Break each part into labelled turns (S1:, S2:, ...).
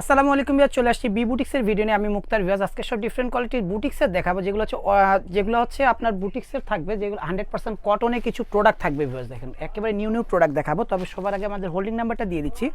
S1: আসসালামু আলাইকুম বিয়ার চলে আসছি বি বুটিক্সের ভিডিও নিয়ে। আমি মুক্তার ভিয়াজ আজকে সব ডিফারেন্ট কোয়ালিটির বুটিক্সের দেখাবো, যেগুলো হচ্ছে যেগুলো হচ্ছে আপনার বুটিক্সের থাকবে, যেগুলো হান্ড্রেড পার্সেন্ট কটনে কিছু প্রোডাক্ট থাকবে ভিউয়ার্স, দেখেন, একেবারে নিউ নিউ প্রোডাক্ট দেখাবো। তবে সবার আগে আমাদের হোল্ডিং নাম্বারটা দিয়ে দিচ্ছি।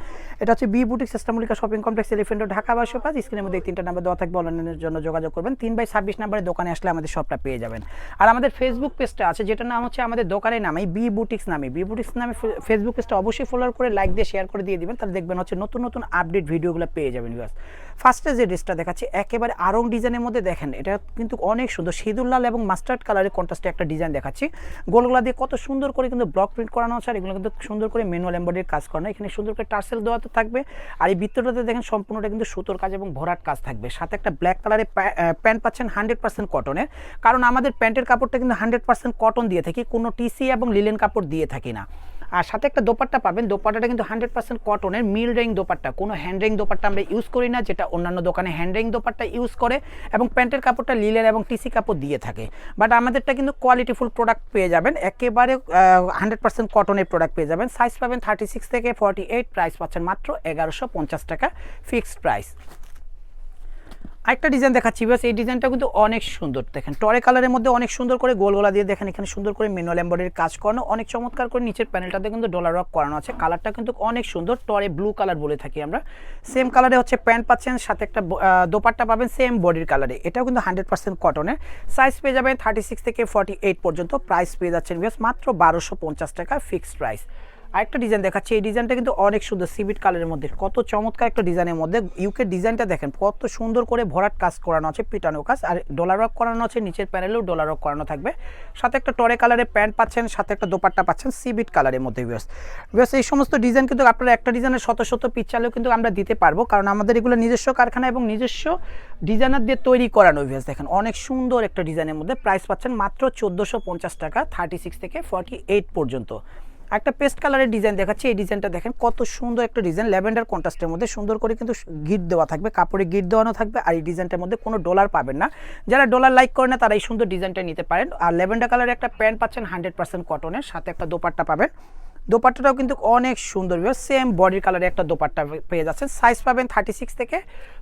S1: এটা হচ্ছে বি বুটিক্স ইস্তামলিকা শপিং কমপ্লেক্স এলিফেন্ট ঢাকা বাসো পাঁচ, স্ক্রিনের মধ্যে তিনটা নাম্বার দেওয়া থাকবে, অনলাইনের জন্য যোগাযোগ করবেন। তিন বাই ছাব্বিশ নাম্বারে দোকানে আসলে আমাদের সবটা পেয়ে যাবেন। আর আমাদের ফেসবুক পেজটা আছে, যেটার নাম হচ্ছে আমাদের দোকানের নামে বি বুটিক্স নামে। বি বুটিক্স নামে ফেসবুক পেজটা অবশ্যই ফলো করে লাইক দিয়ে শেয়ার করে দিয়ে দিবেন। তাহলে দেখবেন হচ্ছে নতুন নতুন আপডেট ভিডিওগুলো পেয়ে যাবেন ভিউয়ার্স ফার্স্টে যে ড্রেসটা দেখাচ্ছি, একেবারে আরং ডিজাইনের মধ্যে দেখেন, এটা কিন্তু অনেক সুন্দর। লাল এবং মাস্টার্ড কালারের কন্ট্রাস্টে একটা ডিজাইন দেখাচ্ছি। গোলগুলা দিয়ে কত সুন্দর করে কিন্তু ব্লক প্রিন্ট করানো আছে, আর এগুলো কিন্তু সুন্দর করে ম্যানুয়াল এম্বয়ডারির কাজ করানো এখানে সুন্দর করে টার্সেল দেওয়া তো থাকবে, আর এই ভিতরটাতে দেখেন সম্পূর্ণটা কিন্তু সুতোর কাজ এবং ভরাট কাজ থাকবে। সাথে একটা ব্ল্যাক কালারের প্যান্ট পাচ্ছেন হান্ড্রেড পার্সেন্ট কটনের কারণ আমাদের প্যান্টের কাপড়টা কিন্তু হান্ড্রেড পার্সেন্ট কটন দিয়ে থাকি, কোনো টিসি এবং লিলেন কাপড় দিয়ে থাকি না। আর সাথে একটা দোপাট্টা পাবেন। দোপাট্টাটা কিন্তু হান্ড্রেড পার্সেন্ট কটনের মিল রেং দোপাট্টা। কোনো হ্যান্ড রেং দোপাট্টা আমরা ইউজ করি না, যেটা অন্যান্য দোকানে হ্যান্ড রেং দোপাট্টা ইউজ করে এবং প্যান্টের কাপড়টা লিলেন এবং টিসি কাপড় দিয়ে থাকে। বাট আমাদেরটা কিন্তু কোয়ালিটিফুল প্রোডাক্ট পেয়ে যাবেন। একেবারে হান্ড্রেড পার্সেন্ট কটনের প্রোডাক্ট পেয়ে যাবেন। সাইজ পাবেন থার্টি সিক্স থেকে ফর্টি এইট প্রাইস পাচ্ছেন মাত্র এগারোশো পঞ্চাশ টাকা ফিক্সড প্রাইস আরেকটা ডিজাইন দেখাচ্ছি বাস এই ডিজাইনটা কিন্তু অনেক সুন্দর। দেখেন টরে কালারের মধ্যে অনেক সুন্দর করে গোল গোলা দিয়ে দেখেন, এখানে সুন্দর করে ম্যানুয়াল এম্বয়ডারির কাজ করানো, অনেক চমৎকার করে নিচের প্যানেলটাতে কিন্তু ডলার ওয়ার্ক করানো আছে। কালারটা কিন্তু অনেক সুন্দর টরে ব্লু কালার বলে থাকি আমরা। সেম কালারে হচ্ছে প্যান্ট পাচ্ছেন, সাথে একটা দোপাট্টা পাবেন সেম বডির কালারে এটাও কিন্তু হান্ড্রেড পার্সেন্ট কটনের সাইজ পেয়ে যাবেন থার্টি সিক্স থেকে ফর্টি এইট পর্যন্ত। প্রাইস পেয়ে যাচ্ছেন বিয়াস মাত্র বারোশো পঞ্চাশ টাকা ফিক্সড প্রাইস আরেকটা ডিজাইন দেখাচ্ছি। এই ডিজাইনটা কিন্তু অনেক সুন্দর সিবিট কালারের মধ্যে। কত চমৎকার একটা ডিজাইনের মধ্যে। ইউকে ডিজাইনটা দেখেন, কত সুন্দর করে ভরাট কাজ করানো আছে, পিটানো কাজ, আর ডলার ওয়ার্ক করানো আছে, নিচের প্যানেলেও ডলার ওয়ার্ক করানো থাকবে। সাথে একটা টরে কালারের প্যান্ট পাচ্ছেন, সাথে একটা দোপাট্টা পাচ্ছেন সিবিট কালারের মধ্যে বিয়াস বিয়াস এই সমস্ত ডিজাইন কিন্তু আপনারা একটা ডিজাইনের শত শত পিস চালেও কিন্তু আমরা দিতে পারব, কারণ আমাদের এগুলো নিজস্ব কারখানা এবং নিজস্ব ডিজাইনার দিয়ে তৈরি করানো বিয়াস দেখেন। অনেক সুন্দর একটা ডিজাইনের মধ্যে। প্রাইস পাচ্ছেন মাত্র চোদ্দোশো টাকা থার্টি সিক্স থেকে ফর্টি এইট পর্যন্ত। একটা পেস্ট কালারের ডিজাইন দেখাচ্ছি। এই ডিজাইনটা দেখেন, কত সুন্দর একটা ডিজাইন ল্যাভেন্ডার কন্ট্রাস্টের মধ্যে সুন্দর করে কিন্তু গিট দেওয়া থাকবে, কাপড়ে গিট দেওয়ানো থাকবে আর এই ডিজাইনটার মধ্যে কোনো ডলার পাবেন না। যারা ডলার লাইক করে না, তারা এই সুন্দর ডিজাইনটা নিতে পারেন। আর ল্যাভেন্ডার কালারের একটা প্যান্ট পাচ্ছেন হান্ড্রেড পার্সেন্ট কটনের সাথে একটা দোপাট্টা পাবেন। দোপাট্টাটাও কিন্তু অনেক সুন্দর সেম বডির কালারে একটা দোপাট্টা পেয়ে যাচ্ছেন। সাইজ পাবেন থার্টি সিক্স থেকে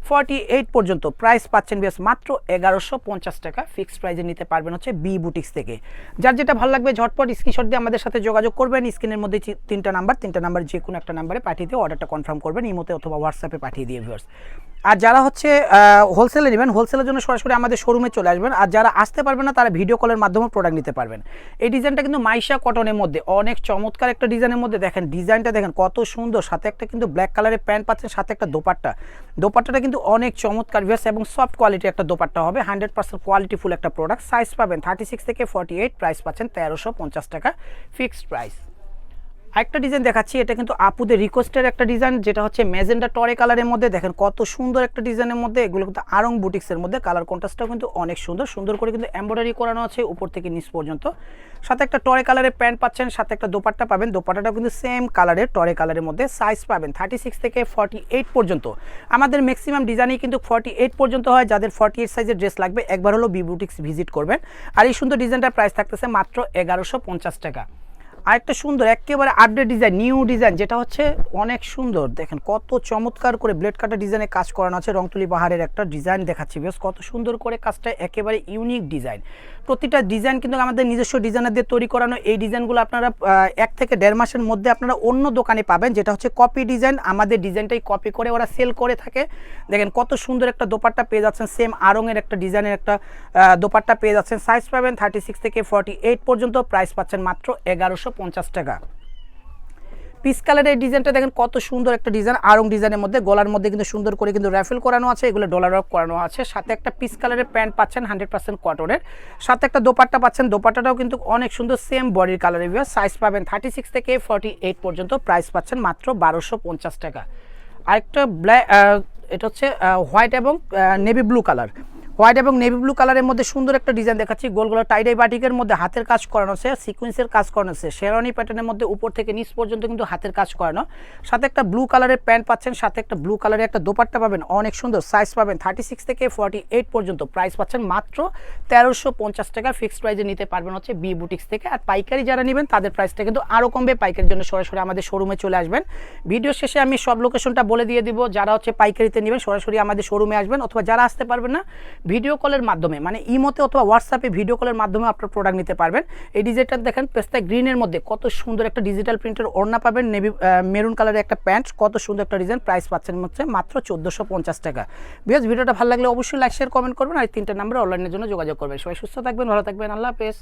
S1: ফর্টি এইট পর্যন্ত। প্রাইস পাচ্ছেন বেশ মাত্র এগারোশো পঞ্চাশ টাকা। ফিক্সড প্রাইসে নিতে পারবেন হচ্ছে বি বুটিক্স থেকে। যার যেটা ভালো লাগবে, ঝটপট স্ক্রিনশট দিয়ে আমাদের সাথে যোগাযোগ করবেন। স্ক্রিনের মধ্যে তিনটা নাম্বার তিনটা নাম্বার যে কোনো একটা নাম্বারে পাঠিয়ে দিয়ে অর্ডারটা কনফার্ম করবেন। ইমোতে অথবা হোয়াটসঅ্যাপে পাঠিয়ে দিয়ে ভিউয়ার্স আর যারা হচ্ছে হোলসেলে নেবেন হোলসেলের জন্য সরাসরি আমাদের শোরুমে চলে আসবেন। আর যারা আসতে পারবেন না, তারা ভিডিও কলের মাধ্যমে প্রোডাক্ট নিতে পারবেন। এই ডিজাইনটা কিন্তু মাইশা কটনের মধ্যে, অনেক চমৎকার একটা ডিজাইনের মধ্যে দেখেন ডিজাইনটা দেখেন কত সুন্দর। সাথে একটা কিন্তু ব্ল্যাক কালারের প্যান্ট পাচ্ছেন, সাথে একটা দোপাট্টা। দোপাট্টাটা কিন্তু অনেক চমৎকার বেশ এবং সফট কোয়ালিটির একটা দোপাট্টা হবে। হান্ড্রেড পার্সেন্ট কোয়ালিটিফুল একটা প্রোডাক্ট সাইজ পাবেন থার্টি সিক্স থেকে ফর্টি এইট প্রাইস পাচ্ছেন তেরোশো পঞ্চাশ টাকা ফিক্সড প্রাইস আরেকটা ডিজাইন দেখাচ্ছি, এটা কিন্তু আপুদের রিকোয়েস্টের একটা ডিজাইন যেটা হচ্ছে ম্যাজেন্ডা টরে কালারের মধ্যে। দেখেন কত সুন্দর একটা ডিজাইনের মধ্যে, এগুলো কিন্তু আরং বুটিক্সের মধ্যে। কালার কন্ট্রাস্টটাও কিন্তু অনেক সুন্দর সুন্দর করে কিন্তু এমব্রয়ডারি করানো আছে উপর থেকে নিচ পর্যন্ত। সাথে একটা টরে কালারের প্যান্ট পাচ্ছেন, সাথে একটা দোপাট্টা পাবেন। দোপাট্টাটাও কিন্তু সেম কালারের টরে কালারের মধ্যে। সাইজ পাবেন থার্টি সিক্স থেকে ফর্টি এইট পর্যন্ত। আমাদের ম্যাক্সিমাম ডিজাইনই কিন্তু ফর্টি এইট পর্যন্ত হয়। যাদের ফর্টি এইট সাইজের ড্রেস লাগবে, একবার হলো বি বুটিক্স ভিজিট করবেন। আর এই সুন্দর ডিজাইনটার প্রাইস থাকতেছে মাত্র এগারোশো পঞ্চাশ টাকা। আরেকটা সুন্দর, একেবারে আপডেট ডিজাইন নিউ ডিজাইন যেটা হচ্ছে অনেক সুন্দর। দেখেন কত চমৎকার করে ব্লেড কাটার ডিজাইনে কাজ করানো আছে। রংতুলি পাহাড়ের একটা ডিজাইন দেখাচ্ছি, বেশ কত সুন্দর করে কাজটা একেবারে ইউনিক ডিজাইন প্রতিটা ডিজাইন কিন্তু আমাদের নিজস্ব ডিজাইনার দিয়ে তৈরি করানো, এই ডিজাইনগুলো আপনারা এক থেকে দেড় মাসের মধ্যে আপনারা অন্য দোকানে পাবেন, যেটা হচ্ছে কপি ডিজাইন আমাদের ডিজাইনটাই কপি করে ওরা সেল করে থাকে। দেখেন কত সুন্দর একটা দোপাট্টা পেয়ে যাচ্ছেন সেম আরঙের একটা ডিজাইনের একটা দোপাট্টা পেয়ে যাচ্ছেন। সাইজ পাবেন থার্টি সিক্স থেকে ফর্টি এইট পর্যন্ত প্রাইস পাচ্ছেন মাত্র এগারোশো পঞ্চাশ টাকা। পিস কালারের ডিজাইনটা দেখেন কত সুন্দর একটা ডিজাইন আরং ডিজাইনের মধ্যে, গলার মধ্যে কিন্তু সুন্দর করে কিন্তু র্যাফেল করানো আছে, এগুলো ডলার ওয়ার্ক করানো আছে। সাথে একটা পিস কালারের প্যান্ট পাচ্ছেন হান্ড্রেড পার্সেন্ট কটনের সাথে একটা দোপাট্টা পাচ্ছেন, দোপাট্টাটাও কিন্তু অনেক সুন্দর সেম বডির কালারের সাইজ পাবেন থার্টি সিক্স থেকে ফর্টি এইট পর্যন্ত প্রাইস পাচ্ছেন মাত্র বারোশো পঞ্চাশ টাকা। আরেকটা ব্ল্যাক এটা হচ্ছে হোয়াইট এবং নেভি ব্লু কালার হোয়াইট এবং নেভি ব্লু কালারের মধ্যে সুন্দর একটা ডিজাইন দেখাচ্ছি। গোলগুলো টাইডাই বাটিকের মধ্যে হাতের কাজ করানো আছে সিকুয়েন্সের কাজ করানো আছে। শেরানি প্যাটার্নের মধ্যে উপর থেকে নিচ পর্যন্ত কিন্তু হাতের কাজ করানো। সাথে একটা ব্লু কালারের প্যান্ট পাচ্ছেন, সাথে একটা ব্লু কালারের একটা দোপাট্টা পাবেন, অনেক সুন্দর সাইজ পাবেন। থার্টি সিক্স থেকে ফর্টি এইট পর্যন্ত প্রাইস পাচ্ছেন মাত্র তেরোশো পঞ্চাশ টাকা। ফিক্সড প্রাইসে নিতে পারবেন হচ্ছে বি বুটিক্স থেকে। আর পাইকারি যারা নেবেন, তাদের প্রাইসটা কিন্তু আরও কমবে। পাইকারির জন্য সরাসরি আমাদের শোরুমে চলে আসবেন। ভিডিও শেষে আমি সব লোকেশনটা বলে দিয়ে দিব। যারা হচ্ছে পাইকারিতে নেবেন, সরাসরি আমাদের শোরুমে আসবেন। অথবা যারা আসতে পারবেন না ভিডিও কলের মাধ্যমে মানে ইমোতে অথবা হোয়াটসঅ্যাপে ভিডিও কলের মাধ্যমে আপনার প্রোডাক্ট নিতে পারবেন। এই ডিজাইনটা দেখেন পেস্তা গ্রিনের মধ্যে কত সুন্দর একটা ডিজিটাল প্রিন্টের ওড়না পাবেন নেভি মেরুন কালারের একটা প্যান্ট কত সুন্দর একটা ডিজাইন প্রাইস পাচ্ছেন হচ্ছে মাত্র চোদ্দোশো পঞ্চাশ টাকা। বিকজ ভিডিওটা ভালো লাগলে অবশ্যই লাইক শেয়ার কমেন্ট করবেন, আর তিনটা নাম্বারে অনলাইনের জন্য যোগাযোগ করবেন। সবাই সুস্থ থাকবেন, ভালো থাকবেন, আল্লাহ হাফেজ।